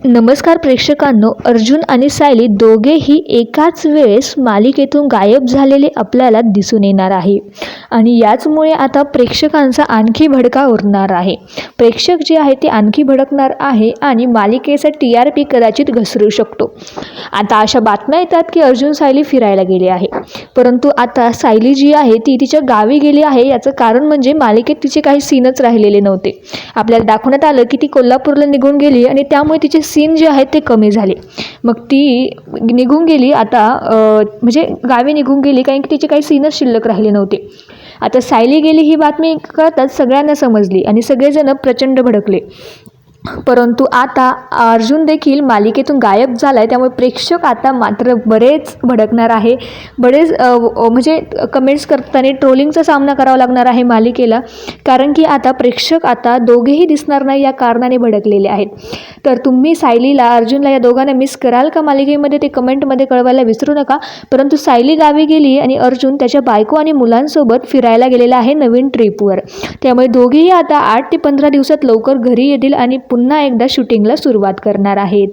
नमस्कार प्रेक्षकांनो अर्जुन आणि सायली दोघेही एकाच वेळेस मालिकेतून गायब झालेले आपल्याला दिसून येणार आहे. आणि याचमुळे आता प्रेक्षकांचा आणखी भडका उरणार आहे. प्रेक्षक जे आहे ते आणखी भडकणार आहे आणि मालिकेचा टी आर पी कदाचित घसरू शकतो. आता अशा बातम्या येतात की अर्जुन सायली फिरायला गेली आहे. परंतु आता सायली जी आहे ती तिच्या गावी गेली आहे. याचं कारण म्हणजे मालिकेत तिचे काही सीनच राहिलेले नव्हते. आपल्याला दाखवण्यात आलं की ती कोल्हापूरला निघून गेली आणि त्यामुळे तिचे सीन जे आहेत ते कमी झाले. मग ती निघून गेली आता म्हणजे गावी निघून गेली कारण की तिचे काही सीनच शिल्लक राहिले नव्हते. आता सायली गेली ही बातमी कळताच सगळ्यांना समजली आणि सगळेजण प्रचंड भडकले. परंतु आता अर्जुन देखील मालिकेतून गायब झाला आहे त्यामुळे प्रेक्षक आता मात्र बरेच भडकणार आहे. बरेच म्हणजे कमेंट्स करताना ट्रोलिंगचा सामना करावा लागणार आहे मालिकेला कारण की आता प्रेक्षक आता दोघेही दिसणार नाही या कारणाने भडकलेले आहेत. तर तुम्ही सायलीला अर्जुनला या दोघांना मिस कराल का मालिकेमध्ये ते कमेंटमध्ये कळवायला विसरू नका. परंतु सायली गावी गेली आणि अर्जुन त्याच्या बायको आणि मुलांसोबत फिरायला गेलेला आहे नवीन ट्रिपवर त्यामुळे दोघेही आता आठ ते पंधरा दिवसात लवकर घरी येतील आणि पुन्हा एकदा शूटिंगला सुरुवात करणार आहेत.